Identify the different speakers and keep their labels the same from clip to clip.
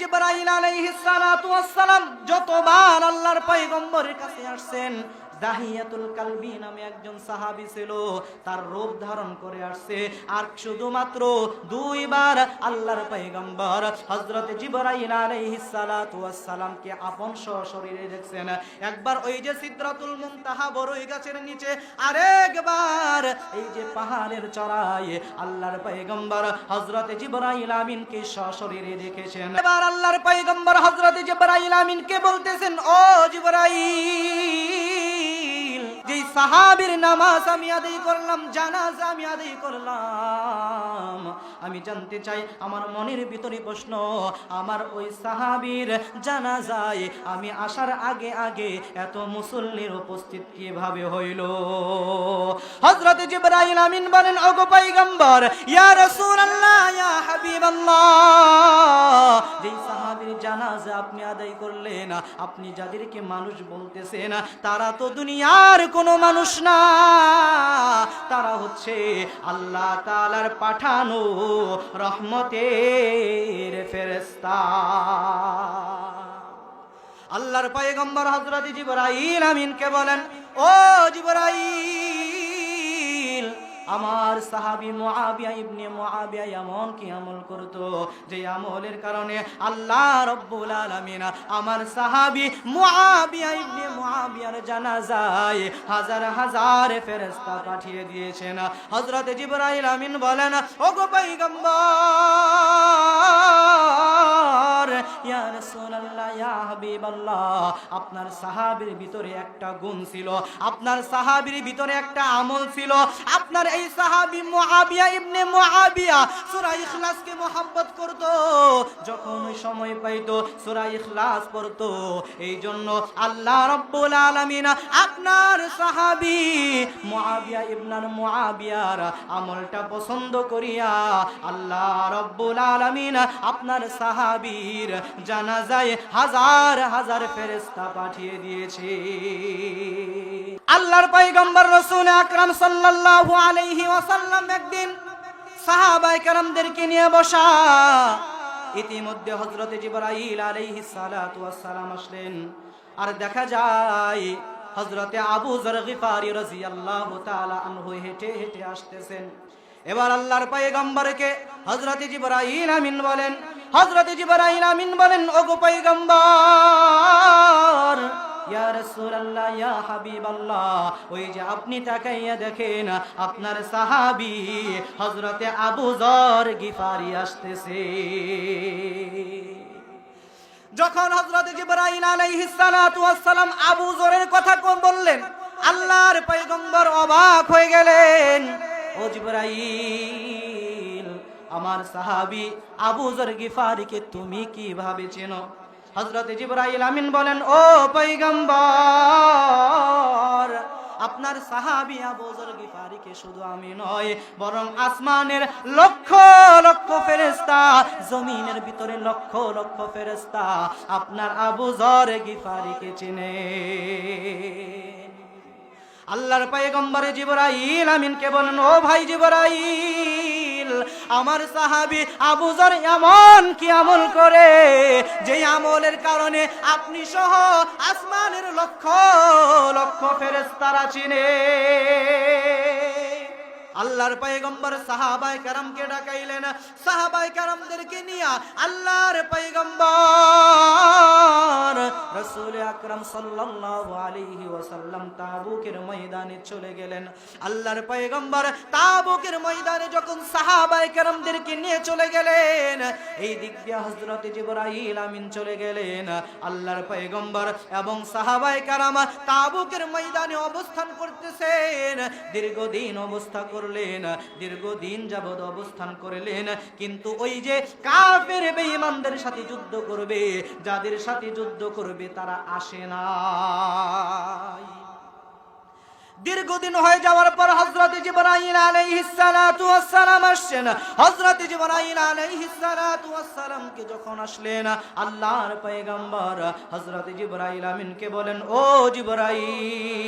Speaker 1: জিবরাইল আলাইহিস সালাতু ওয়াস সালাম যতবার আল্লাহর পয়গম্বরের কাছে আসছেন দাহিয়াতুল কালবি নামে একজন সাহাবী ছিল, তার রূপ ধারণ করে আসছে। আর শুধুমাত্র দুইবার আল্লাহর পয়গম্বর হযরত জিবরাইল আলাইহিস সালাতু ওয়াস সালামকে আপন শরীরে দেখছেন। একবার ওই যে সিদরাতুল মুনতাহা বড়ই গাছের নিচে আরেকবার এই যে পাহাড়ের চড়াই আল্লাহর পয়গম্বর হযরত জিবরাইল আমিনকে সশরীরে দেখেছেন। এবার আল্লাহর পয়গম্বর হযরত জিবরাইল আমিনকে বলতেছেন, ও জিবরাইল সাহাবীর নামাজ আমি আদায় করলাম, জানাজা আমি আদায় করলাম। আমি জানতে চাই, আমার মনের ভিতরে প্রশ্ন, আমার ওই সাহাবীর জানাজায় আমি আসার আগে আগে এত মুসল্লির উপস্থিত কীভাবে হইল? হযরত জিবরাইল আমিন বলেন, ওগো পয়গম্বর, ইয়া রাসূলুল্লাহ, ইয়া হাবিবাল্লাহ। যেই সাহাবীর জানাজা আপনি আদায় করলেন, আপনি যাদেরকে মানুষ বলতেছেন, তারা তো দুনিয়ার কোনো মানুষ না। তারা হচ্ছে আল্লাহ তালার পাঠানো রহমতের ফেরস্তা আল্লাহর পায়ে গম্বর হজরত জিবরাইল আমিনকে বলেন, ও জিবরাইল আমার সাহাবী মুআবিয়া ইবনে মুআবিয়া এমন কি আমল করতো? যে আমলের কারণে আল্লাহ রব্বুল আলামিন আমার সাহাবী মুআবিয়া ইবনে মুআবিয়ার জানাজায় হাজার হাজার ফেরেশতা পাঠিয়ে দিয়েছেন। হযরত জিবরাইল আমিন বলেন, ওগো পয়গম্বর, ইয়া রাসূলুল্লাহ, ইয়া হাবিবাল্লাহ, আপনার সাহাবীর ভিতরে একটা গুণ ছিল, আপনার সাহাবীর ভিতরে একটা আমল ছিল, আপনার এই সাহাবী মুআবিয়া ইবনে মুআবিয়া সূরা ইখলাসকে মোহাব্বত করত, যখন ওই সময় পাইতো সূরা ইখলাস পড়তো। এই জন্য আল্লাহ রাব্বুল আলামিন আপনার সাহাবী মুআবিয়া ইবনার মুআবিয়ার আমলটা পছন্দ করিয়া আল্লাহ রাব্বুল আলামিন আপনার সাহাবীর জানাজায় হাজার হাজার ফেরেশতা পাঠিয়ে দিয়েছে। আল্লাহর পয়গম্বর রাসূল আকরাম সাল্লাল্লাহু আলাইহি ওয়াসাল্লাম একদিন সাহাবায়ে কেরামদেরকে নিয়ে বসা। ইতিমধ্যে হযরত জিবরাইল আলাইহিস সালাতু ওয়াস সালাম আসলেন। আর দেখা যায়, হযরতে আবু যর গিফারি রাদিয়াল্লাহু তাআলা আনহু হেঁটে হেঁটে আসতেছেন। এবার আল্লাহর পয়গম্বরকে হযরত জিবরাইল আমিন বলেন, হযরত জিবরাইল আমিন বলেন, ওগো পয়গম্বর ওই যে আপনি দেখেন, আপনার সাহাবী হযরতে আবু যর গিফারি আসতেছে। যখন হযরত জিবরাইল আলাইহিস আবু কথা কোন বললেন, আল্লাহর পয়গম্বর অবাক হয়ে গেলেন। আমার সাহাবী আবু যর গিফারিকে তুমি কীভাবে চেনো? হযরত জিবরাইল আমিন বলেন, ও পয়গম্বর, আপনার সাহাবী আবু যর গিফারিকে শুধু আমি নয়, বরং আসমানের লক্ষ লক্ষ ফেরেস্তা জমিনের ভিতরে লক্ষ লক্ষ ফেরেস্তা আপনার আবু যর গিফারিকে চিনে। আল্লাহর পয়গম্বরে জিবরাইল আমিনকে বলেন, ও ভাই জিবরাইল আমার সাহাবি আবুজার এমন কি আমল করে? যে আমলের কারণে আপনি সহ আসমানের লক্ষ লক্ষ ফেরেস্তারা চিনে। আল্লাহর পয়গম্বর সাহাবাই কারামকে ডাকাইলেন। সাহাবাই কারামদেরকে নিয়ে আল্লাহর পয়গম্বর রসুল আকরাম সাল্লাল্লাহু আলাইহি ওয়াসাল্লাম তাবুকের ময়দানে চলে গেলেন। আল্লাহর পয়গম্বর তাবুকের ময়দানে যখন সাহাবাই কারামদেরকে নিয়ে চলে গেলেন, এই দিক দিয়ে হযরত জিবরাইল আমিন চলে গেলেন। আল্লাহর পয়গম্বর এবং সাহাবাই কারাম তাবুকের ময়দানে অবস্থান করতেছেন। দীর্ঘদিন অবস্থা করলেন, দীর্ঘদিন যাবৎ অবস্থান করলেন, কিন্তু ওই যে কাফের বেঈমানদের সাথে যুদ্ধ করবে, যাদের সাথে যুদ্ধ করবে তারা আসে না দীর্ঘদিন হয়ে যাওয়ার পর হজরত জিবরাইল আলাইহিস সালাতু ওয়াস আসছেন। হযরত জিবরাইল আলাইহিস সালাতু ওয়াস যখন আসলেন, আল্লাহর পয়গম্বর হযরত জিবরাইল আমিনকে বলেন, ও জিবরাইল,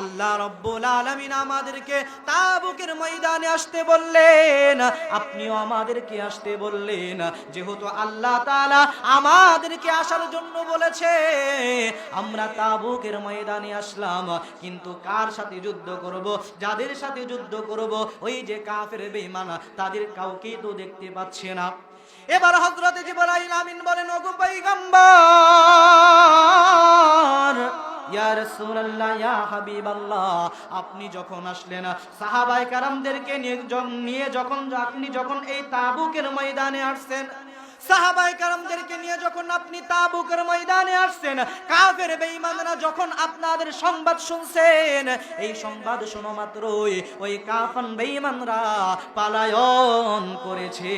Speaker 1: আল্লাহ রব্বুল আলামিন আমাদেরকে তাবুকের ময়দানে আসতে বললেন। আপনিও আমাদেরকে আসতে বললেন। যেহেতু আল্লাহ তাআলা আমাদেরকে আসার জন্য বলেছে, আমরা তাবুকের ময়দানে আসলাম। কিন্তু কার সাথে যুদ্ধ করব? যাদের সাথে যুদ্ধ করব? ওই যে কাফের বেঈমান, তাদের কাউকেই তো দেখতে পাচ্ছে না। এবার হজরতে জিবরাইল আমিন বলেন আপনি যখন আসলেন সাহাবাই কারামদেরকে নিয়ে যখন আপনি যখন এই তাবুকের ময়দানে আসছেন সাহাবাই নিয়ে যখন আপনি তাবুকের ময়দানে আসছেন, কাফের বেঈমানরা যখন আপনাদের সংবাদ শুনছেন, এই সংবাদ শোনো মাত্রই, ওই কাফন বেঈমানরা পালায়ন করেছে।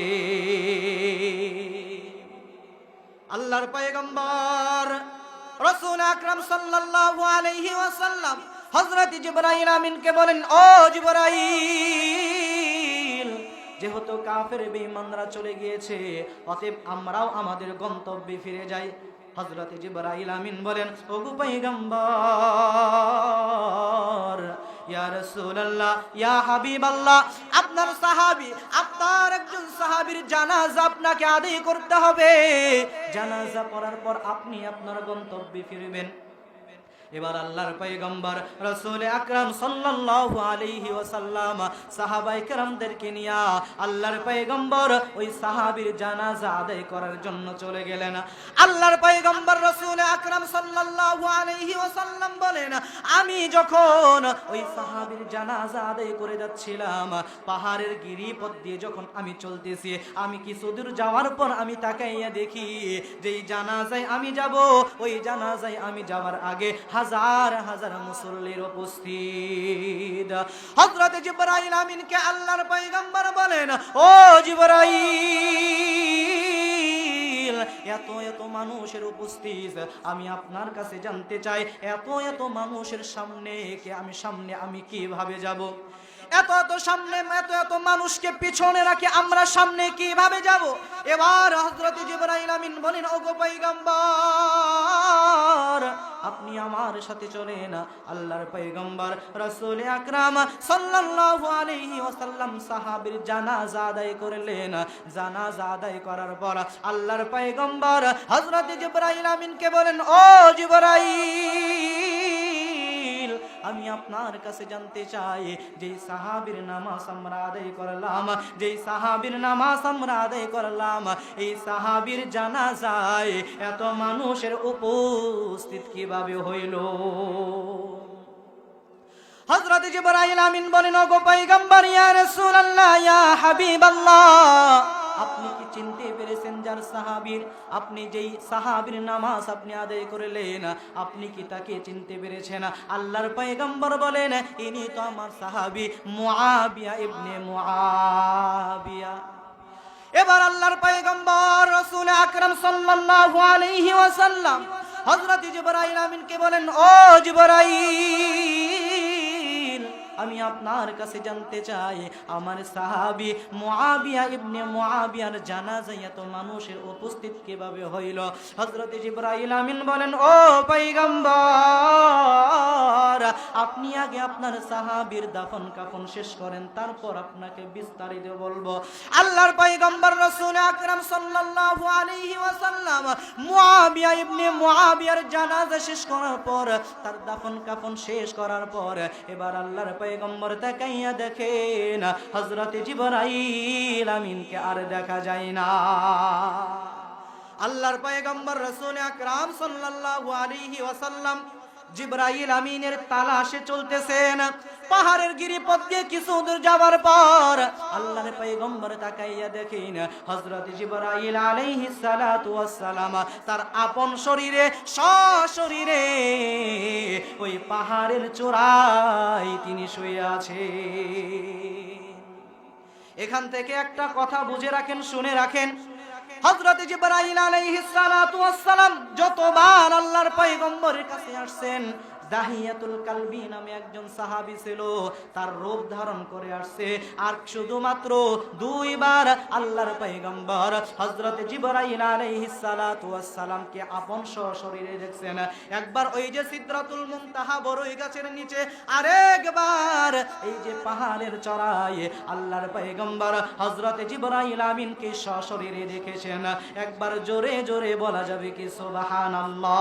Speaker 1: আল্লাহর পয়গম্বর রসুল আকরাম সাল্লাল্লাহু আলাইহি ওয়াসাল্লাম হযরত জিবরাইল আমিনকে বলেন, ও জিবরাইল যেহেতু কাফের বেঈমানরা চলে গিয়েছে, অতএব আমরাও আমাদের গন্তব্যে ফিরে যাই। হযরত জিবরাইল আমিন বলেন ওগো পয়গম্বর, ইয়া রাসূলুল্লাহ, ইয়া হাবিবাল্লাহ, আপনার সাহাবী, আপনার একজন সাহাবীর জানাজা আপনাকে আদায় করতে হবে। জানাজা পড়ার পর আপনি আপনার গন্তব্যে ফিরবেন। এবার আল্লাহর পয়গম্বর রসুল আকরাম সাল্লাল্লাহু আলাইহি ওয়াসাল্লাম সাহাবায়ে কেরামদেরকে নিয়া আল্লাহর পয়গম্বর ওই সাহাবীর জানাজা আদায় করার জন্য চলে গেলেন। আল্লাহর পয়গম্বর রসুল আকরাম সাল্লাল্লাহু আলাইহি ওয়াসাল্লাম বলেন, আমি যখন ওই সাহাবীর জানাজা আদায় করে যাচ্ছিলাম, পাহাড়ের গিরিপথ দিয়ে যখন আমি চলতেছি, আমি কিছু দূর যাওয়ার পর আমি তাকাইয়া দেখি, যেই জানাজায় আমি যাব, ওই জানাজায় আমি যাওয়ার আগে হাজার হাজার মুসল্লির উপস্থিত। হযরত জিবরাইল আমিনকে আল্লাহর পয়গম্বর বলেন, ও জিবরাইল, এত এত মানুষের উপস্থিত, আমি আপনার কাছে জানতে চাই, এত এত মানুষের সামনে কে আমি, সামনে আমি কীভাবে যাব? এত এত সামনে, এত এত মানুষকে পিছনে রাখে আমরা সামনে কীভাবে যাব? এবার হযরত জিবরাইল আমিন বলেন, ওগো পয়গম্বর আপনি আমার সাথে চলেন আল্লাহর পেগম্বর রসুল আকরাম সাল্লাল্লাহু আলাইহি ওয়াসাল্লাম সাহাবীর জানাজা আদায় করলেন। জানাজা আদায় করার পর আল্লাহর পেগম্বর হযরত জিবরাইল আমিনকে বলেন, ও জিবরাইল! আমি আপনার কাছে জানতে চাই যে সাহাবীর নামাজ আমরা আদায় করলাম যে সাহাবীর নামাজ আমরা আদায় করলাম, এই সাহাবীর জানাজায় এত মানুষের উপস্থিত কীভাবে হইল? হযরত জিবরাইল আমিন বলেন, ওগো পয়গম্বর, ইয়া রাসূলুল্লাহ, ইয়া হাবিবাল্লাহ আপনি কি চিনতে পেরেছেন যার সাহাবীর? আপনি যেই সাহাবীর নামাজ আপনি আদায় করলেন, আপনি কি তাকে চিনতে পেরেছেন? আল্লাহর পয়গম্বর বলেন, ইনি তো আমার সাহাবী মুআবিয়া ইবনে মুআবিয়া। এবার আল্লাহর পয়গম্বর রাসূল আকরাম সাল্লাল্লাহু আলাইহি ওয়াসাল্লাম হযরত জিবরাইল আমিনকে বলেন, ও জিবরাইল আমি আপনার কাছে জানতে চাই, আমার সাহাবি মোয়াবিয়া ইবনে মোয়াবিয়ার জানাজায় এত মানুষের উপস্থিত কীভাবে হইল? হজরত জিবরাইল আমিন বলেন, ও পয়গম্বর আপনি আগে আপনার সাহাবীর দাফন কাফন শেষ করেন, তারপর আপনাকে বিস্তারিত বলব। আল্লাহর পয়গম্বর রাসূল আকরাম সাল্লাল্লাহু আলাইহি ওয়াসাল্লাম মুআবিয়া ইবনে মুআবিয়ার জানাজা শেষ করার পর, তার দাফন কাফন শেষ করার পর এবার আল্লাহর পয়গম্বর তাকাইয়া দেখেন, হযরত জিবরাইল আমিনকে আর দেখা যায় না। আল্লাহর পয়গম্বর রাসূল আকরাম সাল্লাল্লাহু আলাইহি ওয়াসাল্লাম জিব্রাইল আমিনের তালাশে চলতেছেন। পাহাড়ের গিরিপথ দিয়ে কিছু দূর যাওয়ার পর আল্লাহর পয়গম্বর তাকাইয়া দেখেন, হযরত জিব্রাইল আলাইহিস সালাতু সালাম তার আপন শরীরে, সশরীরে ওই পাহাড়ের চূড়ায় তিনি শুয়ে আছে এখান থেকে একটা কথা বুঝে রাখেন, শুনে রাখেন। হযরত জিবরাইল আলাইহিস সালাতু ওয়াস সালাম যতবার আল্লাহর পয়গম্বরের কাছে আসছেন দাহিয়াতুল কালবি নামে একজন সাহাবি ছিল, তার রূপ ধারণ করে আসছে। আর শুধুমাত্র দুইবার আল্লাহর পয়গম্বর হযরত জিবরাইল আলাইহিস সালাতু ওয়াস সালামকে আপন শরীরে দেখছেন। একবার ওই যে সিদরাতুল মুনতাহা বড়ই গাছের নিচে আরেকবার এই যে পাহাড়ের চড়াই আল্লাহর পয়গম্বর হযরত জিবরাইল আমিনকে সশরীরে দেখেছেন। একবার জোরে জোরে বলা যাবে কি, সুবহানাল্লাহ।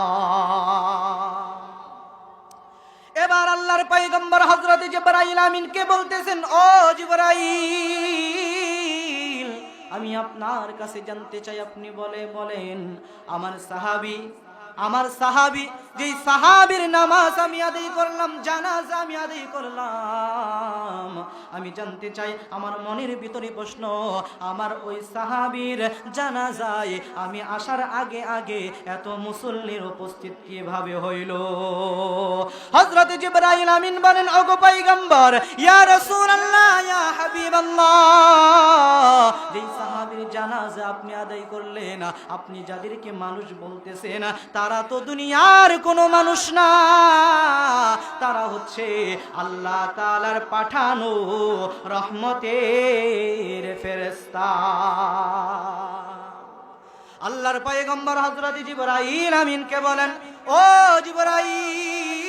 Speaker 1: এবার আল্লাহর পয়গম্বর হজরত জিব্রাইল আমিনকে বলতেছেন, ও জিব্রাইল, আমি আপনার কাছে জানতে চাই, আপনি বলে বলেন, আমার সাহাবি, আমার সাহাবী যেই সাহাবীর নামাজ আমি করলাম, জানাজা আমি করলাম। আমি জানতে চাই, আমার মনের ভিতরে প্রশ্ন, আমার ওই সাহাবীর জানাজায় আমি আসার আগে আগে এত মুসল্লির উপস্থিত কীভাবে হইল? জিবরাইল আমিন বলেন, ওগো পয়গম্বর, ইয়া রাসূলুল্লাহ, ইয়া হাবিবাল্লাহ। যেই আপনি করলেন, আপনি যাদেরকে মানুষ বলতেছেন, তারা তো দুনিয়ার কোনো মানুষ না। তারা হচ্ছে আল্লাহ তালার পাঠানো রহমতের ফেরস্তা আল্লাহর পায়ে গম্বর হযরত জিবরাইল আমিনকে বলেন, ও জিবরাইল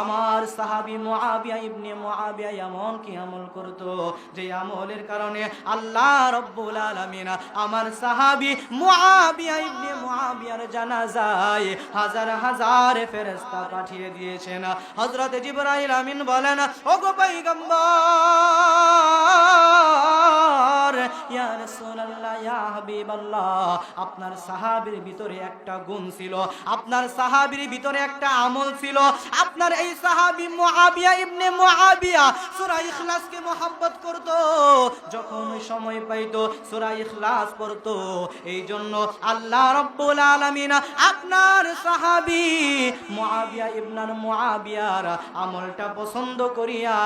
Speaker 1: আমার সাহাবী মুআবিয়া ইবনে মুআবিয়া এমন কি আমল করতো? যে আমলের কারণে আল্লাহ রব্বুল আলামিন আমার সাহাবী মুআবিয়া ইবনে মুআবিয়ার জানাজায় হাজার হাজার ফেরেশতা পাঠিয়ে দিয়েছেন। হযরত জিবরাইল আমিন বলেন, ওগো পয়গম্বর, ইয়া রাসূলুল্লাহ, ইয়া হাবিবাল্লাহ, আপনার সাহাবীর ভিতরে একটা গুণ ছিল, আপনার সাহাবীর ভিতরে একটা আমল ছিল, আপনার এই সাহাবী মুআবিয়া ইবনে মুআবিয়া। সূরা ইখলাসকে মোহাব্বত করত, যখন সময় পাইতো সূরা ইখলাস পড়তো। এই জন্য আল্লাহ রাব্বুল আলামিন আপনার সাহাবী মুআবিয়া ইবনার মুআবিয়ার আমলটা পছন্দ করিয়া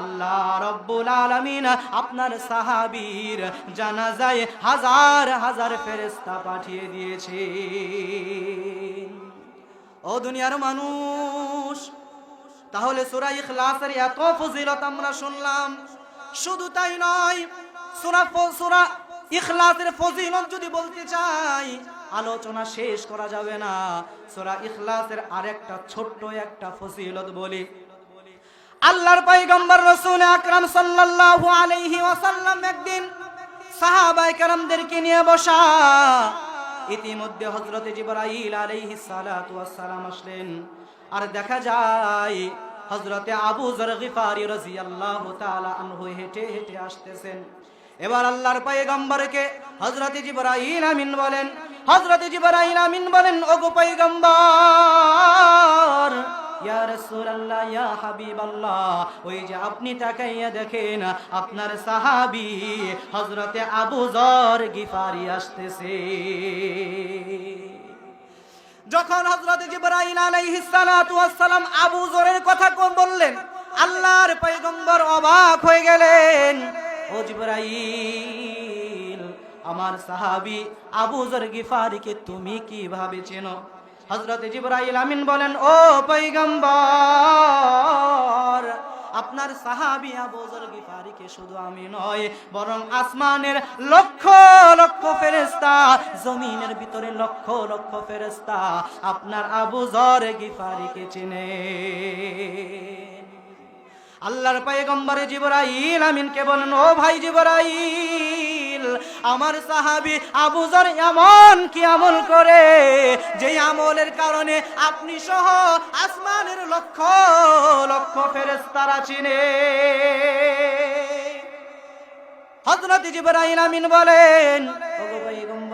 Speaker 1: আল্লাহ রাব্বুল আলামিন আপনার সাহাবীর জানাজায় হাজার হাজার ফেরেশতা পাঠিয়ে দিয়েছে ও দুনিয়ার মানুষ তাহলে সুরা ইখলাসের এত ফজিলত আমরা শুনলাম। শুধু তাই নয়, সূরা সূরা ইখলাসের ফজিলত যদি বলতে চাই, আলোচনা শেষ করা যাবে না। সূরা ইখলাসের আরেকটা ছোট্ট একটা ফজিলত বলি। আল্লাহর পয়গম্বর রাসূল আকরাম সাল্লাল্লাহু আলাইহি ওয়াসাল্লাম একদিন সাহাবায়ে কেরামদেরকে নিয়ে বসা, ইতিমধ্যে হযরত জিবরাইল আলাইহিস সালাতু ওয়াস সালাম আসলেন। আর দেখা যায় হজরতে আবু যর গিফারি রাদিয়াল্লাহু তাআলা আনহু হেঁটে হেঁটে আসতেছেন। এবার আল্লাহর পয়গম্বরকে হযরত জিবরাইল আমিন বলেন, হযরত জিবরাইল আমিন বলেন, ওগো পয়গম্বর, ইয়া রাসূলুল্লাহ, ইয়া হাবিবাল্লাহ, ওই যে আপনি তাকাইয়া দেখেন, আপনার সাহাবী হযরতে আবু যর গিফারি আসতেছে। যখন হজরত জিবরাইল আলাইহিস সালাতু ওয়াস সালাম আবু যরের কথা কোন বললেন, আল্লাহর পয়গম্বর অবাক হয়ে গেলেন। ও জিবরাইল, আমার সাহাবী আবু যর গিফারিকে তুমি কীভাবে চেনো? হযরত জিবরাইল আমিন বলেন, ও পয়গম্বর আপনার সাহাবি আবুজর গিফারিকে শুধু আমি নয়, বরং আসমানের লক্ষ লক্ষ ফেরেস্তা জমিনের ভিতরে লক্ষ লক্ষ ফেরেস্তা আপনার আবু যর গিফারিকে চিনে। আল্লাহর পায়ে গম্বরে জিবরাইল আমিনকে বলেন, ও ভাই জিবরাইল আমার সাহাবি আবু যর এমন কি আমল করে? যে আমলের কারণে আপনি সহ আসমানের লক্ষ লক্ষ ফেরেস্তারা চিনে। হজরত জিবরাইল আমিন বলেন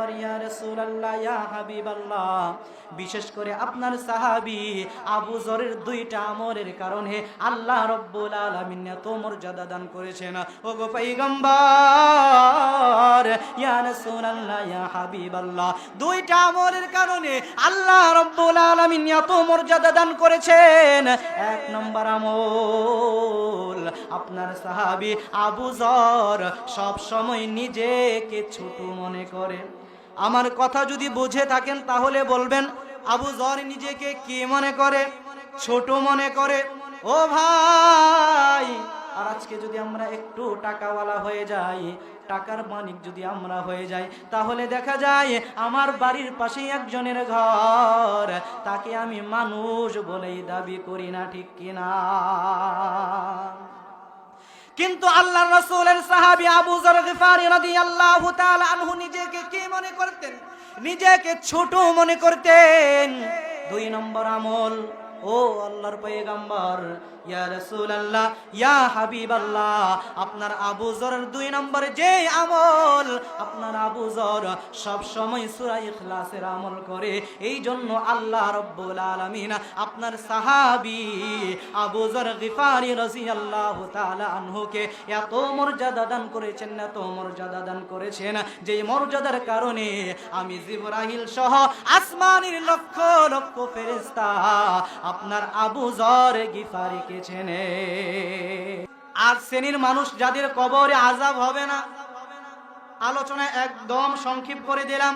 Speaker 1: ওগো ইয়া রাসূলুল্লাহ, ইয়া হাবিবাল্লাহ। বিশেষ করে আপনার সাহাবী আবু যরের দুইটা আমলের কারণে আল্লাহ রব্বুল আলামিন এত মর্যাদা দান করেছেন। ওগো পয়গম্বর, ইয়া রাসূলুল্লাহ, ইয়া হাবিবাল্লাহ। দুইটা আমলের কারণে আল্লাহ রব্বুল আলামিন এত মর্যাদা দান করেছেন। এক নম্বর আমল, আপনার সাহাবী আবু যর সব সময় নিজেকে ছোট মনে করে। আমার কথা যদি বুঝে থাকেন, তাহলে বলবেন, আবু যর নিজেকে কি মনে করে? ছোট মনে করে? ও ভাই, আর আজকে যদি আমরা একটু টাকাওয়ালা হয়ে যাই, টাকার মালিক যদি আমরা হয়ে যাই, তাহলে দেখা যায় আমার বাড়ির পাশেই একজনের ঘর। তাকে আমি মানুষ বলেই দাবি করি না, ঠিক কিনা? কিন্তু আল্লাহ রসুলের সাহাবি আবু আল্লাহ আনহু নিজেকে কি মনে করতেন? নিজেকে ছোট মনে করতেন। দুই নম্বর আমল, ও আল্লাহর পয়গাম্বর ইয়া ইয়া আপনার আবু জরের দুই নম্বর যে আমল, আপনার আবু জর সব সময় সূরা ইখলাসের আমল করে। এই জন্য আল্লাহ রব্বুল আলামিন আপনার সাহাবী আবু জর গিফারি রাদিয়াল্লাহু তাআলা আনহুকে এত মর্যাদা দান করেছেন, এত মর্যাদা দান করেছেন যে মর্যাদার কারণে আমি জিবরাহিল সহ আসমানের লক্ষ লক্ষ ফেরেশতা আপনার আবু জর গিফারিকে চেনে আর শ্রেণির মানুষ যাদের কবরে আজাব হবে না আলোচনা একদম সংক্ষিপ্ত করে দিলাম।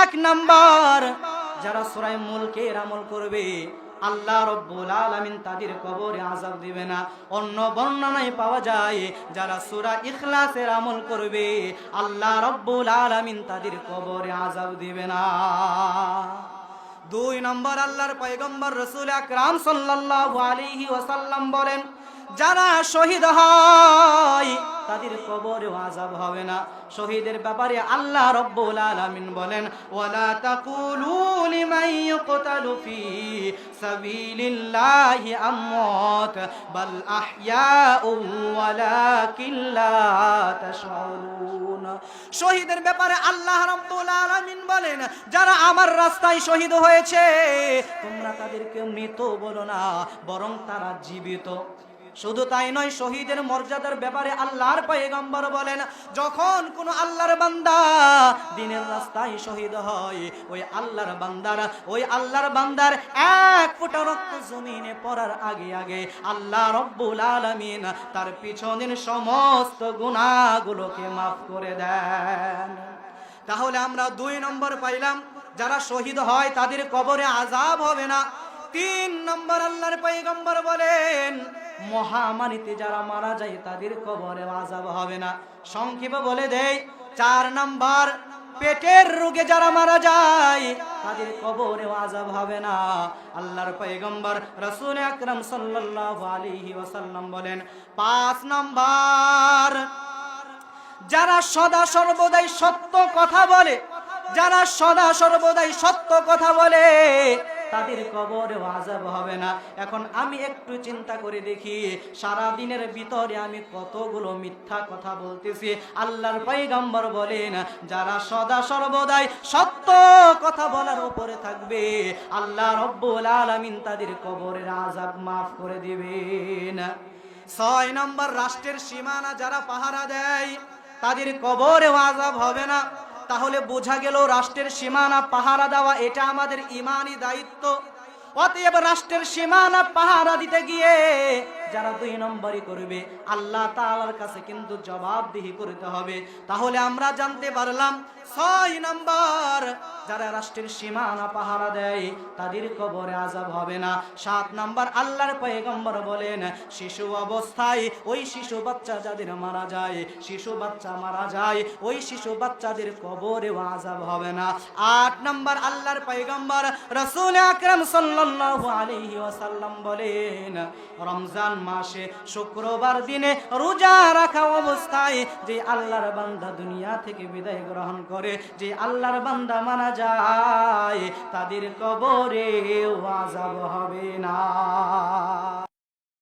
Speaker 1: এক নাম্বার, যারা সুরাই মুলকের আমল করবে, আল্লাহ রব্বুল আলামিন তাদের কবরে আজাব দিবে না। অন্য বর্ণনায় পাওয়া যায়, যারা সূরা ইখলাসের আমল করবে, আল্লাহ রব্বুল আলামিন তাদের কবরে আজাব দিবে না। দুই নম্বর আল্লাহর পয়গম্বর রসুল আকরাম সাল্লাহ আলিহি ওসাল্লাম বলেন যারা শহীদ হয়, তাদের কবরে আজাব হবে না। শহীদের ব্যাপারে আল্লাহ রব্বুল আলামিন বলেন, ওয়ালা তাকুলু লিমান ইয়ুকতালু ফি সাবিলিল্লাহি আমওয়াত, বাল আহইয়াউ ওয়ালাকিন লা তাশউরুন শহীদের ব্যাপারে আল্লাহ রব্বুল আলামিন বলেন, যারা আমার রাস্তায় শহীদ হয়েছে, তোমরা তাদেরকে মৃত বলো না, বরং তারা জীবিত। শুধু তাই নয়, শহীদের মর্যাদার ব্যাপারে আল্লাহর পয়গম্বর বলেন, যখন কোন আল্লাহর বান্দা দিনের রাস্তায় শহীদ হয়, ওই আল্লাহর বান্দার, ওই আল্লাহর বান্দার এক ফোঁটা রক্ত জমিনে পড়ার আগে আগে আল্লাহ রব্বুল আলামিন তার পিছনের সমস্ত গুনাহগুলোকে মাফ করে দেন। তাহলে আমরা দুই নম্বর পাইলাম, যারা শহীদ হয় তাদের কবরে আজাব হবে না। তিন নম্বর আল্লাহর পয়গম্বর বলেন মহামারীতে যারা মারা যায়, তাদের কবরে আজাব হবে না। সংক্ষেপে বলে দেই, চার নাম্বার, পেটের রোগে যারা মারা যায়, তাদের কবরে আজাব হবে না। আল্লাহর পয়গম্বর রসুল আকরাম সাল্লাল্লাহু আলাইহি ওয়াসাল্লাম বলেন, পাঁচ নম্বর, যারা সদা সর্বদাই সত্য কথা বলে, যারা সদা সর্বদাই সত্য কথা বলে তাদের কবরে আজাব হবে না। এখন আমি একটু চিন্তা করে দেখি সারা দিনের ভিতরে আমি কতগুলো মিথ্যা কথা বলতেছি। আল্লাহর পয়গম্বর বলেন, যারা সদা সর্বদাই সত্য কথা বলার উপরে থাকবে, আল্লাহ রব্বুল আলামিন তাদের কবরের আজাব মাফ করে দিবেন। ছয় নম্বর, রাষ্ট্রের সীমানা যারা পাহারা দেয়, তাদের কবরে আজাব হবে না। তাহলে বোঝা গেল রাষ্ট্রের সীমানা পাহারা দেওয়া, এটা আমাদের ইমানই দায়িত্ব। অতএব রাষ্ট্রের সীমানা পাহারা দিতে গিয়ে যারা দুই নম্বরই করবে, আল্লাহ তাআলার কাছে কিন্তু জবাবদিহি করতে হবে। তাহলে আমরা জানতে পারলাম, ছয় নম্বর, যারা রাষ্ট্রের সীমানা পাহারা দেয়, তাদের কবরে আজাব হবে না। সাত নম্বর, আল্লাহর পয়গম্বর বলেন, শিশু অবস্থায় ওই শিশু বাচ্চা যাদের মারা যায়, শিশু বাচ্চা মারা যায়, ওই শিশু বাচ্চাদের কবরে আজাব হবে না। আট নম্বর, আল্লাহর পয়গম্বর, রসুল আকরাম সাল্লাল্লাহু আলাইহি ওয়াসাল্লাম বলেন, রমজান মাসে, শুক্রবার দিনে রোজা রাখা অবস্থায় যে আল্লাহর বান্দা দুনিয়া থেকে বিদায় গ্রহণ করে, যে আল্লাহর বান্দা মারা যায়, তাদের কবরে আজাব হবে না।